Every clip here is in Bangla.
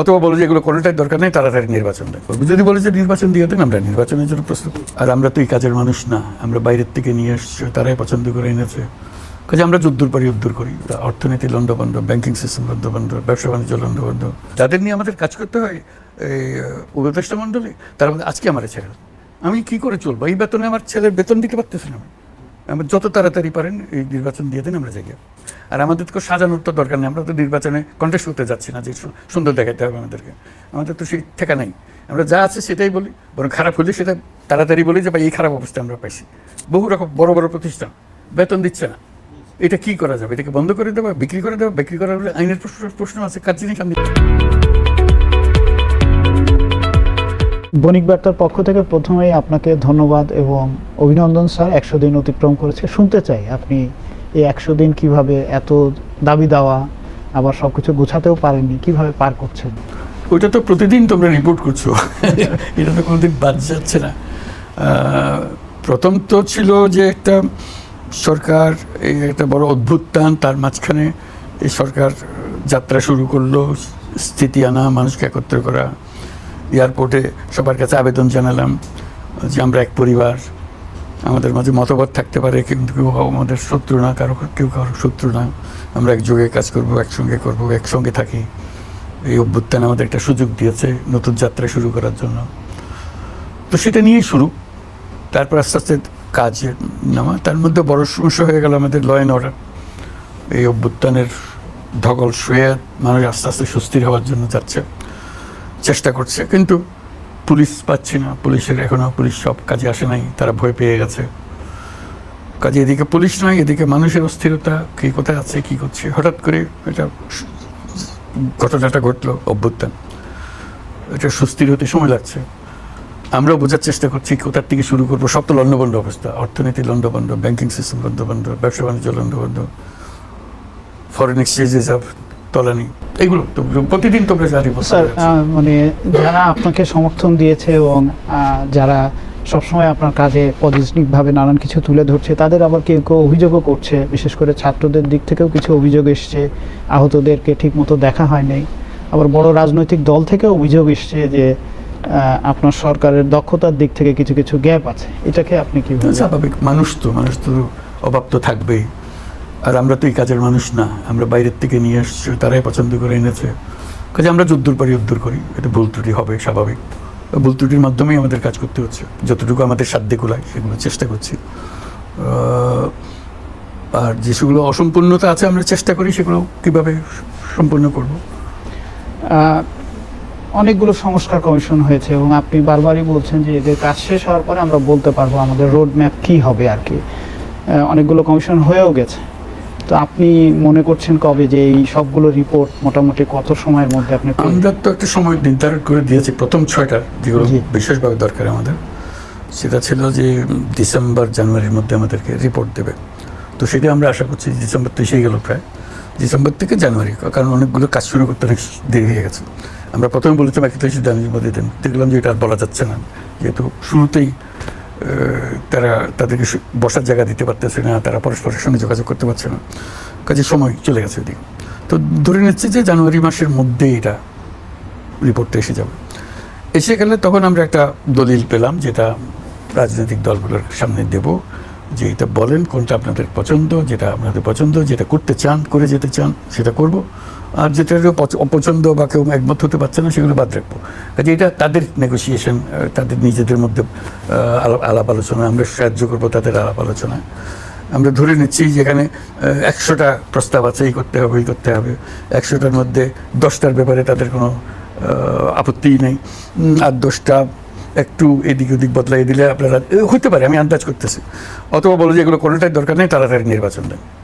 অথবা বলে যে এগুলো কোনোটাই দরকার নেই, তাড়াতাড়ি নির্বাচন করব যদি বলে যে নির্বাচন দিয়ে দেন, আমরা নির্বাচনের জন্য প্রস্তুত। আর আমরা তো এই কাজের মানুষ না, আমরা বাইরের থেকে নিয়ে এসছি, তারাই পছন্দ করে এনেছে। কাজে আমরা যুদ্ধর পরে যুদ্ধর করি অর্থনীতি লন্ডভন্ড ব্যাংকিং সিস্টেম লন্ডভন্ড ব্যবসা বাণিজ্য লন্ডভন্ড তাদের নিয়ে আমাদের কাজ করতে হয়, এই উপদেষ্টা মণ্ডলী, তার মধ্যে আজকে আমার দাও। আমি কি করে চলবো? এই বেতনে আমার ছেলের বেতন দিতে পারতেছি না আমি। যত তাড়াতাড়ি পারেন, এই নির্বাচন দিয়ে দেন, আমরা যাই। আর আমাদের তো সাজানোর তো দরকার নেই, আমরা তো নির্বাচনে কন্টেস্ট করতে যাচ্ছি না যে সুন্দর দেখাতে হবে আমাদেরকে। আমাদের তো সেই ঠেকা নেই। আমরা যা আছে সেটাই বলি, বরং খারাপ হলে সেটা তাড়াতাড়ি বলি যে, ভাই, এই খারাপ অবস্থা আমরা পাইছি। বহু রকম, বড় বড় প্রতিষ্ঠান, বেতন দিচ্ছে না। এটা কি করা যাবে? এটাকে বন্ধ করে দেওয়া, বিক্রি করে দেওয়া, বিক্রি করার হলে আইনের প্রশ্ন আছে, কার জিনিস আমি বণিক বার্তার পক্ষ থেকে প্রথমেই আপনাকে ধন্যবাদ এবং অভিনন্দন, স্যার। একশো দিন অতিক্রম করেছে। শুনতে চাই আপনি এই একশো দিন কীভাবে এত দাবি দেওয়া, আবার সব কিছু গোছাতেও পারেনি কীভাবে পার করছেন? ওইটা তো প্রতিদিন তোমরা রিপোর্ট করছ। এটা তো কোনোদিন বাদ যাচ্ছে না। প্রথম তো ছিল যে একটা সরকার, এই একটা বড় অভ্যুত্থান তার মাঝখানে এই সরকার যাত্রা শুরু করল, স্থিতি আনা, মানুষকে একত্র করা। এয়ারপোর্টে সবার কাছে আবেদন জানালাম যে আমরা এক পরিবার আমাদের মাঝে মতবাদ থাকতে পারে, কিন্তু কেউ আমাদের শত্রু না, কারও কেউ কারও শত্রু না। আমরা একযোগে কাজ করব, একসঙ্গে করব, একসঙ্গে থাকি। এই অভ্যুত্থান আমাদের একটা সুযোগ দিয়েছে নতুন যাত্রা শুরু করার জন্য। তো সেটা নিয়েই শুরু। তারপর আস্তে আস্তে কাজের নামা, তার মধ্যে বড় সমস্যা হয়ে গেল আমাদের ল অ্যান্ড অর্ডার এই অভ্যুত্থানের ধকল শুয়ে মানুষ আস্তে আস্তে সুস্থির হওয়ার জন্য যাচ্ছে, চেষ্টা করছে। কিন্তু পুলিশ পাচ্ছি না। পুলিশের এখনও পুলিশ সব কাজে আসে নাই। তারা ভয় পেয়ে গেছে। কাজে এদিকে পুলিশ নয় এদিকে মানুষের অস্থিরতা, কে কোথায় আছে, কি করছে? হঠাৎ করে এটা ঘটনাটা ঘটলো অভ্যুত্থান। এটা সুস্থির হতে সময় লাগছে। আমরাও বোঝার চেষ্টা করছি, কোথার থেকে শুরু করব? সব তো লন্ডভন্ড অবস্থা। অর্থনীতি লন্ডভন্ড ব্যাংকিং সিস্টেম লন্ডভন্ড ব্যবসা বাণিজ্য লন্ডভন্ড ফরেন এক্সচেঞ্জ রিজার্ভ তলানি। এগুলো প্রতিদিন তোমরা জানি স্যার মানে যারা আপনাকে সমর্থন দিয়েছে এবং যারা সবসময় আপনার কাজে পজিটিভভাবে নানান কিছু তুলে ধরছে তাদের আবার কেউ কেউ অভিযোগও করছে। বিশেষ করে ছাত্রদের দিক থেকেও কিছু অভিযোগ এসছে আহতদেরকে ঠিকমতো দেখা হয় নাই। আবার বড় রাজনৈতিক দল থেকেও অভিযোগ এসছে যে আপনার সরকারের দক্ষতার দিক থেকে কিছু কিছু গ্যাপ আছে। এটাকে আপনি কি স্বাভাবিক। মানুষ তো মানুষ তো অভাব তো থাকবেই। আর আমরা তো এই কাজের মানুষ না, আমরা বাইরের থেকে নিয়ে এসছি তারাই পছন্দ করে এনেছে। কাজে আমরা যুদ্ধর পরে যুদ্ধর করি এটা ভুল ত্রুটি হবে স্বাভাবিক। ভুল ত্রুটির মাধ্যমেই আমাদের কাজ করতে হচ্ছে, যতটুকু আমাদের সাধ্যে কুলায় সেগুলো চেষ্টা করছি। আর যে সেগুলো অসম্পূর্ণতা আছে আমরা চেষ্টা করি সেগুলো কীভাবে সম্পূর্ণ করব? অনেকগুলো সংস্কার কমিশন হয়েছে এবং আপনি বারবারই বলছেন যে এদের কাজ শেষ হওয়ার পরে আমরা বলতে পারব আমাদের রোড ম্যাপ কী হবে আর কি। অনেকগুলো কমিশন হয়েও গেছে। তো আপনি মনে করছেন কবে যে এই সবগুলো রিপোর্ট মোটামুটি কত সময়ের মধ্যে আপনি আমরা তো একটা সময় নির্ধারণ করে দিয়েছি প্রথম ছয়টার যেগুলো বিশেষভাবে দরকার আমাদের। সেটা ছিল যে ডিসেম্বর জানুয়ারির মধ্যে আমাদেরকে রিপোর্ট দেবে। তো সেটা আমরা আশা করছি ডিসেম্বর তো এসেই গেল প্রায়। ডিসেম্বর থেকে জানুয়ারি কারণ অনেকগুলো কাজ শুরু করতে অনেক দেরি হয়ে গেছে। আমরা প্রথমে বলেছিলাম একত্রিশে জানুয়ারির মধ্যে দেন দেখলাম যে এটা আর বলা যাচ্ছে না। যেহেতু শুরুতেই তারা তাদেরকে বসার জায়গা দিতে পারতেছে না, তারা পরস্পরের সঙ্গে যোগাযোগ করতে পারছে না। কাজে সময় চলে গেছে ওদিকে তো ধরে নিচ্ছে যে জানুয়ারি মাসের মধ্যে এটা রিপোর্টটা এসে যাবে। এসে গেলে তখন আমরা একটা দলিল পেলাম যেটা রাজনৈতিক দলগুলোর সামনে দেব, যে এটা বলেন কোনটা আপনাদের পছন্দ, যেটা আপনাদের পছন্দ, যেটা করতে চান, করে যেতে চান, সেটা করব। আর যেটা পছ- অপছন্দ বা কেউ একমত হতে পারছে না, সেগুলো বাদ রাখব। কাজে এটা তাদের নেগোসিয়েশন তাদের নিজেদের মধ্যে আলাপ আলোচনা, আমরা সাহায্য করব তাদের আলাপ আলোচনায় আমরা ধরে নিচ্ছি যেখানে একশোটা প্রস্তাব আছে, এই করতে হবে, এই করতে হবে। একশোটার মধ্যে দশটার ব্যাপারে তাদের কোনো আপত্তিই নেই। আর দশটা একটু এদিক ওদিক বদলাই দিলে আপনারা হতে পারে, আমি আন্দাজ করতেছি। অথবা বলো যে এগুলো কোনোটাই দরকার নেই, তাড়াতাড়ি নির্বাচন দেন।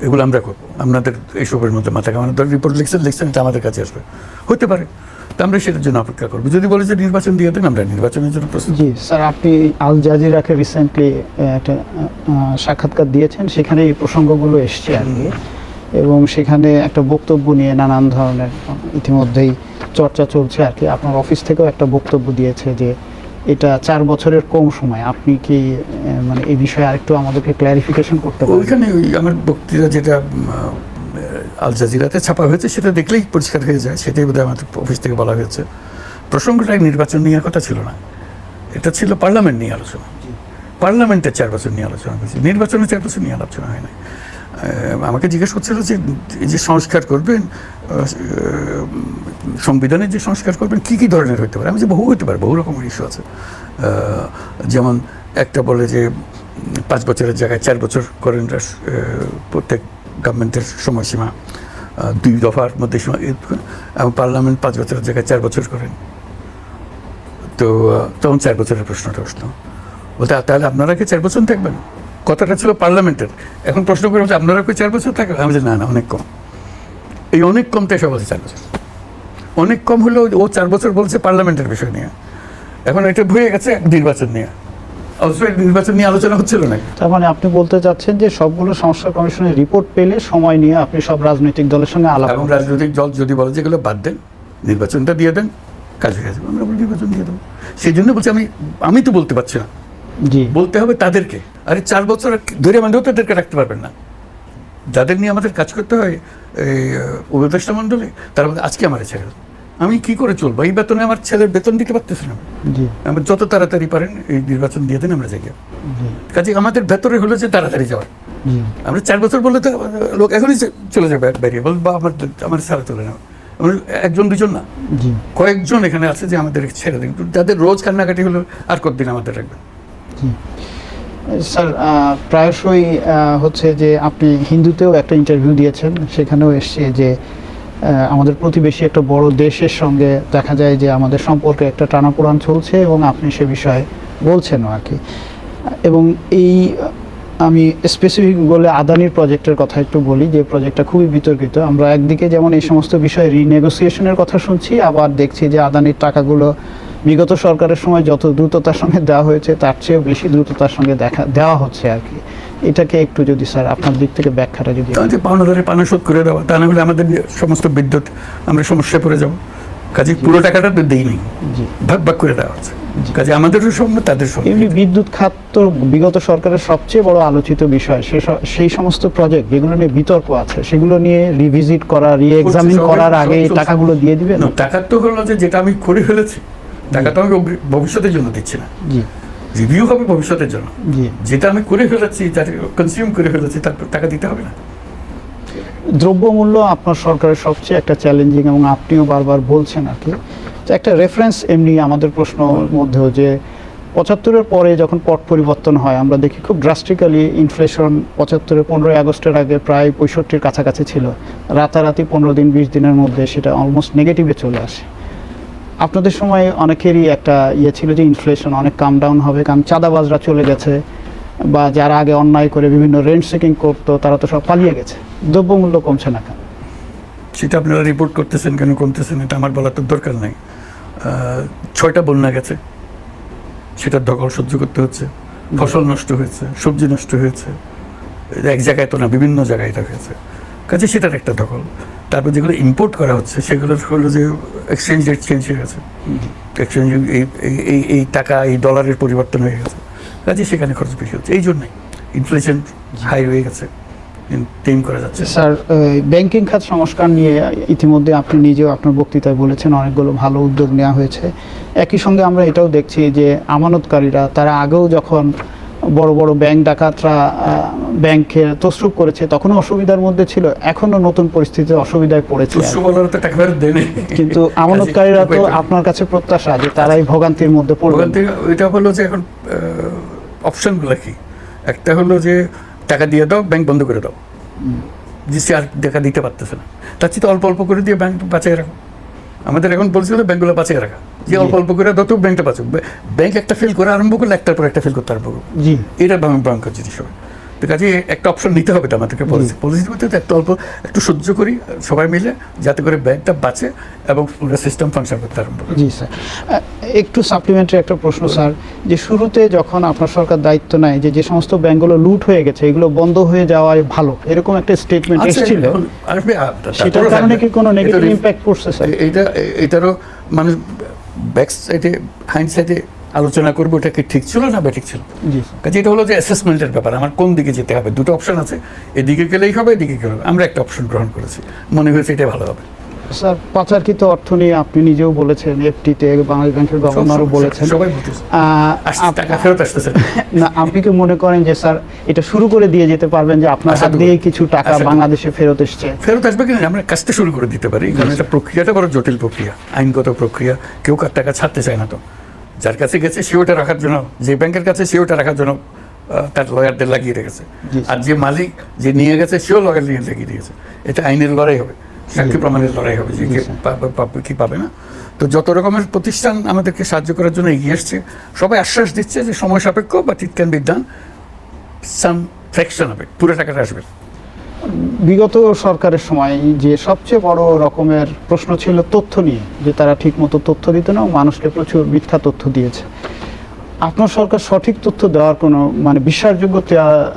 এগুলো আমরা করব। আপনাদের এইসবের মধ্যে মাথা কামানো রিপোর্ট লিখছেন লিখছেন, এটা আমাদের কাছে আসবে। হতে পারে। তা আমরা সেটার জন্য অপেক্ষা করব। যদি বলে যে নির্বাচন দিয়ে দেন, আমরা নির্বাচনের জন্য প্রস্তুত। জি, স্যার, আপনি আল জাজিরাকে রিসেন্টলি একটা সাক্ষাৎকার দিয়েছেন। সেখানে এই প্রসঙ্গগুলো এসছে আর কি। এবং সেখানে একটা বক্তব্য নিয়ে নানান ধরনের ইতিমধ্যেই চর্চা চলছে আর কি। আপনার অফিস থেকেও একটা বক্তব্য দিয়েছে যে এটা চার বছরের কম সময়। আপনি কি মানে এই বিষয়ে আরেকটু আমাদেরকে ক্ল্যারিফিকেশন করতে পারেন? ওইখানে ওই আমার বক্তৃতা যেটা আল জাজিরাতে ছাপা হয়েছে সেটা দেখলেই পরিষ্কার হয়ে যায়। সেটাই বোধহয় আমাদের অফিস থেকে বলা হয়েছে। প্রসঙ্গটা নির্বাচন নিয়ে কথা ছিল না। এটা ছিল পার্লামেন্ট নিয়ে আলোচনা। পার্লামেন্টের চার বছর নিয়ে আলোচনা হয়েছে নির্বাচনের চার বছর নিয়ে আলোচনা হয় না আমাকে জিজ্ঞেস করছিল যে যে সংস্কার করবেন সংবিধানের যে সংস্কার করবেন কী কী ধরনের হতে পারে? আমি যে বহু হতে পারে বহু রকমের ইস্যু আছে। যেমন একটা বলে যে পাঁচ বছরের জায়গায় চার বছর করেন প্রত্যেক গভর্নমেন্টের সময়সীমা দুই দফার মধ্যে এবং পার্লামেন্ট পাঁচ বছরের জায়গায় চার বছর করেন। তো তখন চার বছরের প্রশ্নটা আসলো বলতে "আ, তাহলে আপনারা কি চার বছর থাকবেন? কথাটা ছিল পার্লামেন্টের। এখন প্রশ্ন করে বলছে আপনারা কি চার বছর থাকবেন আমি না না অনেক কম। এই অনেক কমটা এসে বলছে চার বছর। অনেক কম হলেও ও চার বছর বলছে পার্লামেন্টের বিষয় নিয়ে। এখন এটা ভুয়ে গেছে নির্বাচন নিয়ে। অবশ্য নির্বাচন নিয়ে আলোচনা হচ্ছিল না। তার মানে আপনি বলতে চাচ্ছেন যে সবগুলো সংস্কার কমিশনের রিপোর্ট পেলে সময় নিয়ে আপনি সব রাজনৈতিক দলের সঙ্গে আলাপ এবং রাজনৈতিক দল যদি বলে যে এগুলো বাদ দেন নির্বাচনটা দিয়ে দেন কাজ হয়ে যাবে। আমরা নির্বাচন দিয়ে দেবো। সেই জন্য বলছি আমি আমি তো বলতে পারছি না। জি। বলতে হবে তাদেরকে। আরে চার বছর ধরে বান্ধব তাদেরকে রাখতে পারবেন না। যাদের নিয়ে আমাদের কাজ করতে হয় এই উপদেষ্টা মণ্ডলে তার আজকে আমার ছেড়ে আমি কি করে চলবো? এই বেতনে আমার ছেলের বেতন দিতে পারতেছি না। আমরা যত তাড়াতাড়ি পারেন এই নির্বাচন দিয়ে দেন আমরা যাই জি। কাজে আমাদের ভেতরে হলো যে তাড়াতাড়ি যাওয়ার। আমরা চার বছর বললে তো লোক এখনই চলে যাবে বেরিয়ে। বল বা আমার আমার ছাড়া চলে না একজন দুজন না। কয়েকজন এখানে আছে যে আমাদের ছেড়ে দিন। যাদের রোজ কান্নাকাটি হলো আর কতদিন আমাদের রাখবেন? স্যার প্রায়শই হচ্ছে যে আপনি হিন্দুতেও একটা ইন্টারভিউ দিয়েছেন। সেখানেও এসছে যে আমাদের প্রতিবেশী একটা বড় দেশের সঙ্গে দেখা যায় যে আমাদের সম্পর্কে একটা টানাপোড়ান চলছে এবং আপনি সে বিষয়ে বলছেনও আর কি। এবং এই, আমি স্পেসিফিক বলে আদানির প্রজেক্টের কথা একটু বলি, যে প্রজেক্টটা খুবই বিতর্কিত। আমরা একদিকে যেমন এই সমস্ত বিষয়ে রিনেগোসিয়েশনের কথা শুনছি, আবার দেখছি যে আদানির টাকাগুলো বিগত সরকারের সময় যত দ্রুততার সঙ্গে দেওয়া হয়েছে তার চেয়েও বেশি দ্রুততার সঙ্গে দেখা দেওয়া হচ্ছে আর কি। এটাকে একটু যদি স্যার আপনার দিক থেকে ব্যাখ্যাটা যদি তাহলে পাওনাদারে পানা শোধ করে দেওয়া তা না হলে আমাদের সমস্ত বিদ্যুৎ আমরা সমস্যায় পড়ে যাব। কাজে পুরো টাকাটা তো দেই নেই। জি। ভাগ ভাগ করে দেওয়া হচ্ছে। কাজে আমাদেরও সঙ্গে তাদের সঙ্গে এমনি বিদ্যুৎ খাত তো বিগত সরকারের সবচেয়ে বড় আলোচিত বিষয়। সেই সমস্ত প্রজেক্ট যেগুলো নিয়ে বিতর্ক আছে সেগুলো নিয়ে রিভিজিট করা রি এক্সামিন করার আগে টাকাগুলো দিয়ে দিবেন? না, টাকা তো হলো যে যেটা আমি করে ফেলেছি। টাকা তো আমি ভবিষ্যতের জন্য দিচ্ছি না। জি। রিভিউ হবে ভবিষ্যতের জন্য। জি। যেটা আমি করে ফেলেছি যাতে কনজিউম করে ফেলেছি তারপর টাকা দিতে হবে না। দ্রব্যমূল্য আপনার সরকারের সবচেয়ে একটা চ্যালেঞ্জিং এবং আপনিও বারবার বলছেন আর কি। তো একটা রেফারেন্স এমনি আমাদের প্রশ্ন মধ্যেও যে পঁচাত্তরের পরে যখন পট পরিবর্তন হয় আমরা দেখি খুব ড্রাস্টিক্যালি ইনফ্লেশন পঁচাত্তরের পনেরোই আগস্টের আগে প্রায় পঁয়ষট্টির কাছাকাছি ছিল। রাতারাতি পনেরো দিন বিশ দিনের মধ্যে সেটা অলমোস্ট নেগেটিভে চলে আসে। আপনাদের সময় অনেকেরই একটা ইয়ে ছিল যে ইনফ্লেশন অনেক কাম ডাউন হবে, কারণ চাঁদাবাজরা চলে গেছে, বা যারা আগে অন্যায় করে বিভিন্ন রেন্ট সেকিং করতো, তারা তো সব পালিয়ে গেছে। দ্রব্যমূল্য কমছে না কেন? সেটা আপনারা রিপোর্ট করতেছেন কেন কমতেছেন, এটা আমার বলার তো দরকার নাই। ছয়টা বন্যা গেছে, সেটার দখল সহ্য করতে হচ্ছে, ফসল নষ্ট হয়েছে, সবজি নষ্ট হয়েছে, এক জায়গায় তো না, বিভিন্ন জায়গায় এটা হয়েছে। কাজে সেটার একটা দখল তারপর যেগুলো ইম্পোর্ট করা হচ্ছে সেগুলো হলো যে এক্সচেঞ্জ রেট চেঞ্জ হয়ে গেছে। এক্সচেঞ্জ এই এই- টাকা এই ডলারের পরিবর্তন হয়ে গেছে। কাজে সেখানে খরচ বেশি হচ্ছে। এই জন্যই ইনফ্লেশন হাই হয়ে গেছে। টেম করা যাচ্ছে। স্যার ব্যাংকিং খাত সংস্কার নিয়ে ইতিমধ্যে আপনি নিজেও আপনার বক্তৃতায় বলেছেন অনেকগুলো ভালো উদ্যোগ নেওয়া হয়েছে। একই সঙ্গে আমরা এটাও দেখছি যে আমানতকারীরা তারা আগেও যখন বড় বড় ব্যাংক ডাকাতরা ব্যাংকে তসরুপ করেছে তখনও অসুবিধার মধ্যে ছিল এখনও নতুন পরিস্থিতিতে অসুবিধায় পড়েছে কিন্তু আমানতকারীরা তো আপনার কাছে প্রত্যাশা যে তারাই ভোগান্তির মধ্যে থেকে ওইটা হলো যে এখন অপশনগুলো কি? একটা হলো যে টাকা দিয়ে দাও ব্যাংক বন্ধ করে দাও। যে সে আর টাকা দিতে পারতেছে না। তার চেয়ে অল্প অল্প করে দিয়ে ব্যাংক বাঁচিয়ে রাখো। আমাদের এখন বলছিল ব্যাঙ্কগুলো বাঁচিয়ে রাখা। যে অল্প অল্প করে যত ব্যাংকটা বাঁচুক ব্যাংক একটা ফেল করে আরম্ভ করলে একটার পর একটা ফেল করতে আরম্ভ করব জি। এটা ভয়ঙ্কর জিনিস হবে। তো কাজে একটা অপশন নিতে হবে তো আমাদেরকে পলিসি পলিসি বলতে তো একটু অল্প একটু সহ্য করি সবাই মিলে যাতে করে ব্যাংকটা বাঁচে এবং পুরো সিস্টেম ফাংশন করতে আরম্ভ জি স্যার। একটু সাপ্লিমেন্টারি একটা প্রশ্ন স্যার যে শুরুতে যখন আপনার সরকার দায়িত্ব নেয় যে যে সমস্ত ব্যাংকগুলো লুট হয়ে গেছে এগুলো বন্ধ হয়ে যাওয়াই ভালো এরকম একটা স্টেটমেন্ট আচ্ছা, এসেছিল? সেটার কারণে কি কোনো নেগেটিভ ইম্প্যাক্ট পড়ছে স্যার? এটা এটারও মানুষ ব্যাক সাইডে হাইন্ড সাইডে আলোচনা করব এটা কি ঠিক ছিল না বেঠিক ছিল? কাজে এটা হলো যে অ্যাসেসমেন্টের ব্যাপার আমার কোন দিকে যেতে হবে? দুটো অপশন আছে এদিকে গেলেই হবে এদিকে গেলে আমরা একটা অপশন গ্রহণ করেছি। মনে হয়েছে এটা ভালো হবে। স্যার পাচারকৃত অর্থ নিয়ে আপনি নিজেও বলেছেন এফটিতে বাংলাদেশ ব্যাংকের গভর্নরও বলেছেন। না। আপনি কি মনে করেন যে স্যার এটা শুরু করে দিয়ে যেতে পারবেন যে আপনার হাত। দিয়েই কিছু টাকা বাংলাদেশে ফেরত এসছে? ফেরত আসবে কিনা আমরা কাজটা শুরু করে দিতে পারি। কারণ এটা প্রক্রিয়াটা বড় জটিল প্রক্রিয়া আইনগত প্রক্রিয়া কেউ কার টাকা ছাড়তে চায় না তো। যার কাছে গেছে সে ওটা রাখার জন্য যে ব্যাংকের কাছে সে ওটা রাখার জন্য তার লয়ারদের লাগিয়ে রেখেছে আর যে মালিক যে নিয়ে গেছে সেও লয়ার নিয়ে লাগিয়ে দিয়েছে এটা আইনের লড়াই হবে সাক্ষী প্রমাণের লড়াই হবে যে কি পাবে না। তো যত রকমের প্রতিষ্ঠান আমাদেরকে সাহায্য করার জন্য এগিয়ে এসছে সবাই আশ্বাস দিচ্ছে যে সময় সাপেক্ষ বা it can be done some fraction হবে পুরো টাকাটা আসবে। বিগত সরকারের সময় যে সবচেয়ে বড় রকমের প্রশ্ন ছিল তথ্য নিয়ে যে তারা ঠিকমতো তথ্য দিত না মানুষকে প্রচুর মিথ্যা তথ্য দিয়েছে। আপনার সরকার সঠিক তথ্য দেওয়ার কোনো মানে বিশ্বাসযোগ্য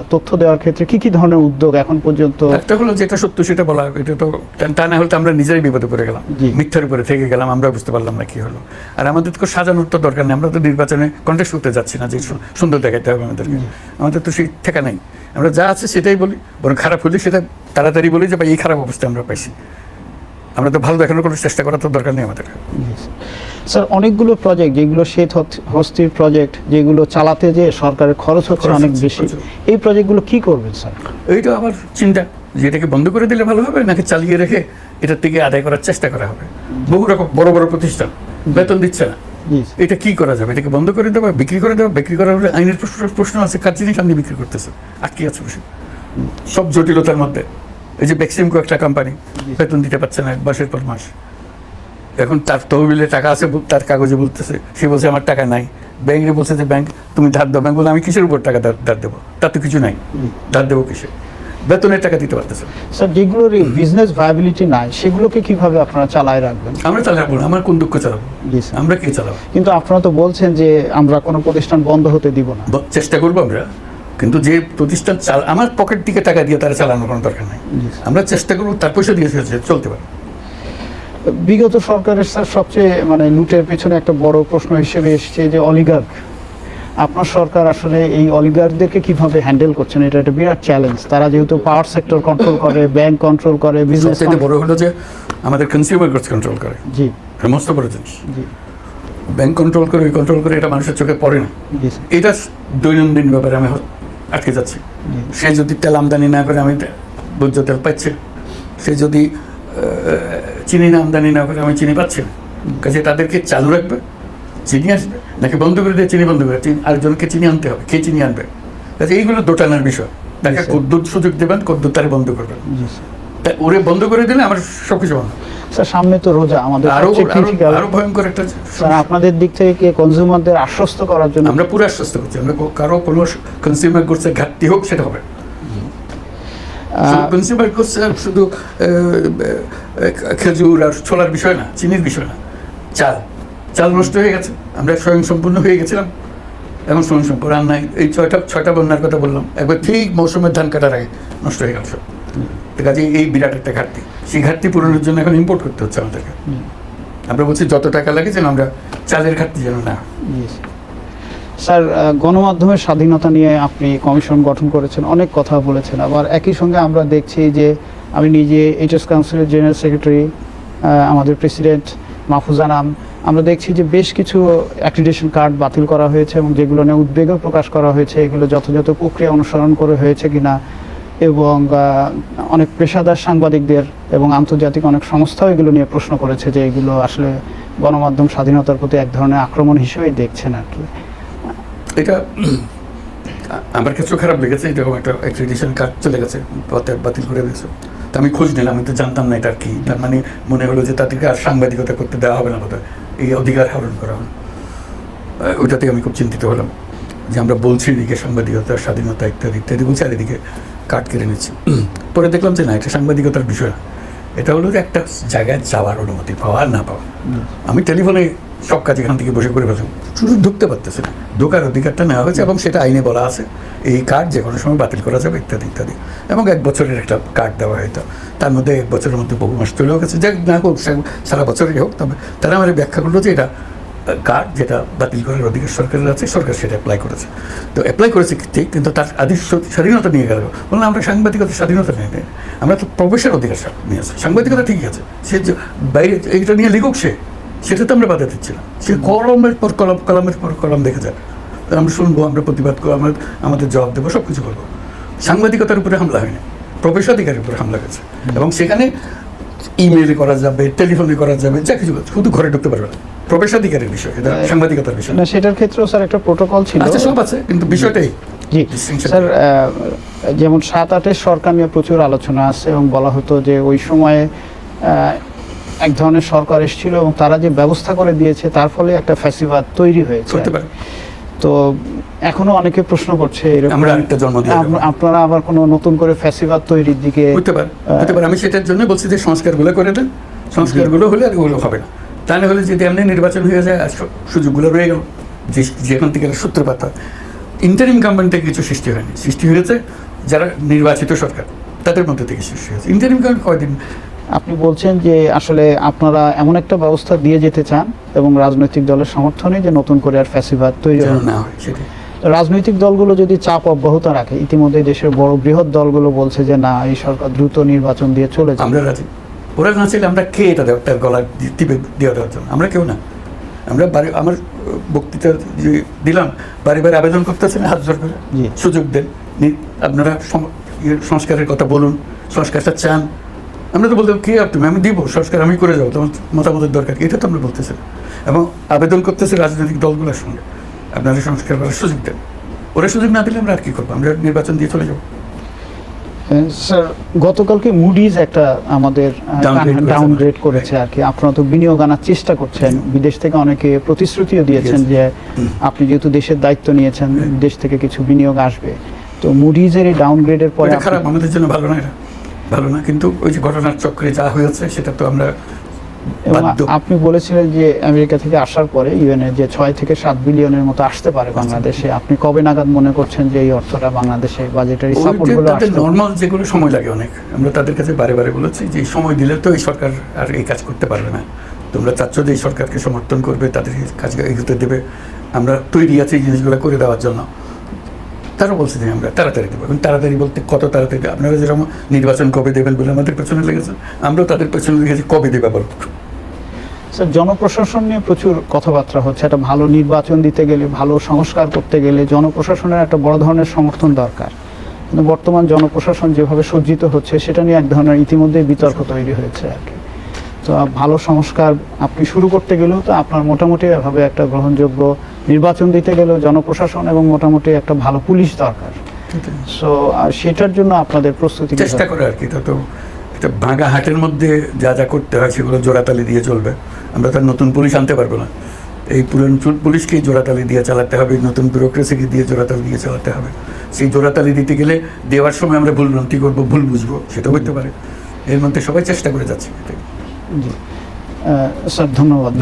তথ্য দেওয়ার ক্ষেত্রে কি কি ধরনের উদ্যোগ এখন পর্যন্ত? একটা হলো যেটা সত্য সেটা বলা এটা তো তা- না হলে তো আমরা নিজেরাই বিপদে পড়ে গেলাম। মিথ্যার উপরে থেকে গেলাম আমরা বুঝতে পারলাম না কি হলো। আর আমাদের তো সাজানোর তো দরকার নেই আমরা তো নির্বাচনে কন্টেস্ট করতে যাচ্ছি না যে সুন্দর দেখাতে হবে আমাদেরকে। আমাদের তো সেই ঠেকা নাই। আমরা যা আছে সেটাই বলি বরং খারাপ হলে সেটা তাড়াতাড়ি বলি যে ভাই এই খারাপ অবস্থা আমরা পাইছি। আমরা তো ভালো দেখানোর কোনো চেষ্টা করার তো দরকার নেই আমাদের। স্যার অনেকগুলো প্রজেক্ট যেগুলো শীত হত- হস্তির প্রজেক্ট যেগুলো চালাতে যে সরকারের খরচ হচ্ছে অনেক বেশি এই প্রজেক্টগুলো কি করবেন স্যার এইটা আমার চিন্তা যে এটাকে বন্ধ করে দিলে ভালো হবে নাকি চালিয়ে রেখে এটার থেকে আদায় করার চেষ্টা করা হবে? বহু রকম বড় বড় প্রতিষ্ঠান বেতন দিচ্ছে না। এটা কি করা যাবে? এটাকে বন্ধ করে দেওয়া বিক্রি করে দেওয়া বিক্রি করার হলে আইনের প্রশ্ন প্রশ্ন আছে কার জিনিস আপনি বিক্রি করতেছেন? আটকে আছে বসে? সব জটিলতার মধ্যে। এই যে বেক্সিমকো একটা কোম্পানি বেতন দিতে পারছে না এক মাসের পর মাস। এখন তার তহবিলে টাকা আছে তার কাগজে বলতেছে সে বলছে আমার টাকা নাই। ব্যাংকে বলছে যে ব্যাংক তুমি ধার দাও। ব্যাংক বলে আমি কিসের উপর টাকা ধার ধার দেবো? তার তো কিছু নাই। ধার দেবো কিসে? বেতনের টাকা দিতে পারতেছে। স্যার যেগুলোর বিজনেস ভায়াবিলিটি নাই সেগুলোকে কীভাবে আপনারা চালায় রাখবেন? আমরা চালাবো না আমার কোন দুঃখ চালাবো? আমরা কে চালাবো? কিন্তু আপনারা তো বলছেন যে আমরা কোনো প্রতিষ্ঠান বন্ধ হতে দিব না। চেষ্টা করব আমরা কিন্তু যে প্রতিষ্ঠান চাল আমার পকেট থেকে টাকা দিয়ে তারা চালানোর কোনো দরকার নাই। আমরা চেষ্টা করব তার পয়সা দিয়ে চলতে পারে। বিগত সরকারের স্যার সবচেয়ে মানে লুটের পেছনে একটা বড় প্রশ্ন হিসেবে এসেছে যে অলিগার্ক আপনার সরকার আসলে এই অলিগার্কদেরকে কীভাবে হ্যান্ডেল করছেন? এটা একটা বিরাট চ্যালেঞ্জ তারা যেহেতু পাওয়ার সেক্টর কন্ট্রোল করে ব্যাংক কন্ট্রোল করে বিজনেস বড় হলো যে আমাদের কনজিউমার গুডস কন্ট্রোল করে। জি। এটা মস্ত বড় জিনিস। জি। ব্যাংক কন্ট্রোল করে কন্ট্রোল করে এটা মানুষের চোখে পড়ে না। এটা দৈনন্দিন ব্যাপারে আমি আটকে যাচ্ছি। সে যদি তেল আমদানি না করে আমি ভোজ্য তেল পাচ্ছি সে যদি চিনি না আমদানি না করে আমি চিনি পাচ্ছি কাজে তাদেরকে চালু রাখবে চিনি আসবে নাকি বন্ধ করে দিয়ে চিনি বন্ধ আরেকজনকে চিনি আনতে হবে। কে চিনি আনবে? এইগুলো দোটানার বিষয়। তাকে কদ্দুর সুযোগ দেবেন কদ্দুর তারে বন্ধ করবেন? ওরে বন্ধ করে দিলে আমার সব কিছু বন্ধ স্যার সামনে তো রোজা আমাদের আরও আরও ভয়ঙ্কর একটা স্যার আপনাদের দিক থেকে কি কনজিউমারদের আশ্বস্ত করার জন্য? আমরা পুরো আশ্বস্ত করছি। আমরা কারও কোনো কনজিউমার গুডসের ঘাটতি হোক সেটা হবে। কনজিউমার গুডস শুধু খেজুর আর ছোলার বিষয় না চিনির বিষয় না। চাল। চাল নষ্ট হয়ে গেছে। আমরা স্বয়ং সম্পূর্ণ হয়ে গেছিলাম এখন স্বয়ং সম্পূর্ণ আর নাই। এই ছয়টা ছয়টা বন্যার কথা বললাম। একবার ঠিক মৌসুমের ধান কাটার আগে নষ্ট হয়ে গেল সব। কাজে এই বিরাট একটা ঘাটতি। সেই ঘাটতি পূরণের জন্য এখন ইম্পোর্ট করতে হচ্ছে আমাদেরকে। আমরা বলছি যত টাকা লাগে যেন আমরা চালের ঘাটতি যেন না স্যার। গণমাধ্যমের স্বাধীনতা নিয়ে আপনি কমিশন গঠন করেছেন, অনেক কথা বলেছেন। আবার একই সঙ্গে আমরা দেখছি যে আমি নিজে এইচএস কাউন্সিলের জেনারেল সেক্রেটারি আমাদের প্রেসিডেন্ট মাহফুজা নাম আমরা দেখছি যে বেশ কিছু অ্যাক্রিডেশন কার্ড বাতিল করা হয়েছে এবং যেগুলো নিয়ে উদ্বেগও প্রকাশ করা হয়েছে, এগুলো যথাযথ প্রক্রিয়া অনুসরণ করে হয়েছে কিনা এবং অনেক পেশাদার সাংবাদিকদের এবং আন্তর্জাতিক অনেক সংস্থাও এগুলো নিয়ে প্রশ্ন করেছে যে এগুলো আসলে গণমাধ্যম স্বাধীনতার প্রতি এক ধরনের আক্রমণ হিসেবেই দেখছেন আর কি। এটা, আমার কাছেও খারাপ লেগেছে এরকম একটা অ্যাক্রিডিশন কার্ড চলে গেছে, বাতিল করে দিয়েছে। তো আমি খোঁজ নিলাম, আমি তো জানতাম না এটা কি। তার মানে মনে হলো যে তাদেরকে আর সাংবাদিকতা করতে দেওয়া হবে না বোধহয়। এই অধিকার হরণ করা হলো। ওইটাতে আমি খুব চিন্তিত হলাম যে আমরা বলছি এদিকে সাংবাদিকতা স্বাধীনতা ইত্যাদি ইত্যাদি বলছি আর এদিকে কাট কেড়ে নিচ্ছি। পরে দেখলাম যে না এটা সাংবাদিকতার বিষয় না। এটা হলো যে একটা জায়গায় যাওয়ার অনুমতি পাওয়া আর না পাওয়া। আমি টেলিফোনে সব কাজ এখান থেকে বসে করে ফেললাম শুধু ঢুকতে পারতেছে না। ঢোকার অধিকারটা নেওয়া হয়েছে এবং সেটা আইনে বলা আছে। এই কার্ড যে কোনো সময় বাতিল করা যাবে, ইত্যাদি ইত্যাদি। এবং এক বছরের একটা কার্ড দেওয়া হয়তো তার মধ্যে এক বছরের মধ্যে বহু মাস চলেও গেছে। যাক না হোক সারা বছরই হোক, তবে তারা আমার ব্যাখ্যা করল যে এটা কার্ড যেটা বাতিল করার অধিকার সরকারের আছে, সরকার সেটা অ্যাপ্লাই করেছে। তো অ্যাপ্লাই করেছে ঠিক, কিন্তু তার আদি স্বাধীনতা নিয়ে গেল। বললাম, আমরা সাংবাদিকতার স্বাধীনতা নিয়ে নেই। আমরা তো প্রবেশের অধিকার নিয়ে নিয়েছি সাংবাদিকতা ঠিকই আছে। সে বাইরে, এইটা নিয়ে লিখুক সে। সেটা তো আমরা বাধা দিচ্ছিলাম সে কলমের পর কলম কলমের পর কলম দেখে যাক আমরা শুনব আমরা প্রতিবাদ করব আমরা আমাদের জবাব দেবো সব কিছু করব সাংবাদিকতার উপরে হামলা হয়নি প্রবেশাধিকারের উপরে হামলা হয়েছে। এবং সেখানে ইমেলে করা যাবে টেলিফোনে করা যাবে যা কিছু শুধু ঘরে ঢুকতে পারবে না। প্রবেশাধিকারের বিষয় এটা সাংবাদিকতার বিষয়। না সেটার ক্ষেত্রেও স্যার একটা প্রোটোকল ছিল। আচ্ছা সব আছে কিন্তু বিষয়টাই জি। স্যার যেমন সাত আটের সরকার নিয়ে প্রচুর আলোচনা আছে এবং বলা হতো যে ওই সময়ে এক ধরনের সরকার এসেছিল এবং তারা যে ব্যবস্থা করে দিয়েছে তার ফলে একটা ফ্যাসিবাদ তৈরি হয়েছে। তো এখনও অনেকে প্রশ্ন করছে আমরা আরেকটা জন্ম আপনারা আবার কোনো নতুন করে ফ্যাসিবাদ তৈরির দিকে হতে পারে হতে পারে। আমি সেটার জন্য বলছি যে সংস্কারগুলো করে দেন। সংস্কারগুলো হলে আর ওগুলো হবে না। তা না হলে যদি এমনি নির্বাচন হয়ে যায় আর সুযোগগুলো রয়ে গেল যে যেখান থেকে সূত্রপাত হয়। ইন্টারিম গভর্নমেন্টে কিছু সৃষ্টি হয়নি। সৃষ্টি হয়েছে যারা নির্বাচিত সরকার তাদের মধ্যে থেকে সৃষ্টি হয়েছে। ইন্টারিম গভর্নমেন্ট কয়দিন? আপনি বলছেন যে আসলে আপনারা এমন একটা ব্যবস্থা দিয়ে যেতে চান এবং রাজনৈতিক দলের সমর্থনে যে নতুন করে আর ফ্যাসিবাদ তৈরি না হয় রাজনৈতিক দলগুলো যদি চাপ অব্যাহত রাখে ইতিমধ্যে দেশের বড় বৃহৎ দলগুলো বলছে যে না এই সরকার দ্রুত নির্বাচন দিয়ে চলে যাবে। আমরা রাজি। ওরা না চাইলে আমরা কে এটা তার গলা টিপে দিয়ে দেওয়ার জন্য? আমরা কেউ না। আমরা বাড়ি আমার বক্তৃতা যে দিলাম বাড়ি বাড়ি আবেদন করতেছেন হাত জোর করে। সুযোগ দেন। আপনারা ইয়ে সংস্কারের কথা বলুন সংস্কারটা চান। আমরা তো বলতাম কে তুমি আমি দিব সংস্কার আমি করে যাব। তোমার মতামতের দরকার কি? এটা তো আমরা বলতেছি এবং আবেদন করতেছে রাজনৈতিক দলগুলোর সঙ্গে। আপনারা সংস্কার করার সুযোগ দেন। ওরা সুযোগ না দিলে আমরা আর কি করব? আমরা নির্বাচন দিয়ে চলে যাব। স্যার গতকালকে মুডিজ একটা আমাদের ডাউনগ্রেড করেছে। আর কি। আপনারা তো বিনিয়োগ আনার চেষ্টা করছেন। বিদেশ থেকে অনেকে প্রতিশ্রুতিও দিয়েছেন যে আপনি যেহেতু দেশের দায়িত্ব নিয়েছেন দেশ থেকে কিছু বিনিয়োগ আসবে। তো মুডিজের এই ডাউনগ্রেডের পরে আপনি- খারাপ আমাদের জন্য ভালো না এটা। ভালো না কিন্তু ওই যে ঘটনার চক্রে যা হয়েছে সেটা তো আমরা আপনি বলেছিলেন যে আমেরিকা থেকে আসার পরে ইউএনএ যে ছয় থেকে সাত বিলিয়নের মতো আসতে পারে বাংলাদেশে আপনি কবে নাগাদ মনে করছেন যে এই অর্থটা বাংলাদেশে বাজেটারি সাপোর্টগুলো তাদের আসতে নর্মাল যেগুলো সময় লাগে অনেক। আমরা তাদের কাছে বারে বারে বলেছি যে সময় দিলে তো এই সরকার আর এই কাজ করতে পারবে না। তোমরা চাচ্ছ যে এই সরকারকে সমর্থন করবে তাদের কাজ এগোতে দেবে। আমরা তৈরি আছি এই জিনিসগুলো করে দেওয়ার জন্য। তারা বলছে যে আমরা তাড়াতাড়ি দেবো। এখন তাড়াতাড়ি বলতে কত তাড়াতাড়ি? আপনারা যেরকম নির্বাচন কবে দেবেন বলে আমাদের পেছনে লেগেছে আমরাও তাদের পেছনে লেগেছি, কবে দেবে বল স্যার, জনপ্রশাসন নিয়ে প্রচুর কথাবার্তা হচ্ছে। একটা ভালো নির্বাচন দিতে গেলে, ভালো সংস্কার করতে গেলে জনপ্রশাসনের একটা বড় ধরনের সমর্থন দরকার। কিন্তু বর্তমান জনপ্রশাসন যেভাবে সজ্জিত হচ্ছে, সেটা নিয়ে এক ধরনের ইতিমধ্যে বিতর্ক তৈরি হয়েছে আর কি। তো ভালো সংস্কার আপনি শুরু করতে গেলেও তো আপনার মোটামুটি এভাবে একটা গ্রহণযোগ্য নির্বাচন দিতে গেলেও জনপ্রশাসন এবং মোটামুটি একটা ভালো পুলিশ দরকার। সো সেটার জন্য আপনাদের প্রস্তুতি চেষ্টা করে আর কি তো এটা ভাঙা হাটের মধ্যে যা যা করতে হয় সেগুলো জোড়াতালি দিয়ে চলবে। আমরা তার নতুন পুলিশ আনতে পারব না। এই পুরান পুলিশকেই জোড়াতালি দিয়ে চালাতে হবে নতুন ব্যুরোক্রেসিকে দিয়ে জোড়াতালি দিয়ে চালাতে হবে। সেই জোড়াতালি দিতে গেলে দেওয়ার সময় আমরা ভুল ভ্রান্তি করব ভুল বুঝব সেটাও হতে পারে। এর মধ্যে সবাই চেষ্টা করে যাচ্ছে। জি। স্যার ধন্যবাদ।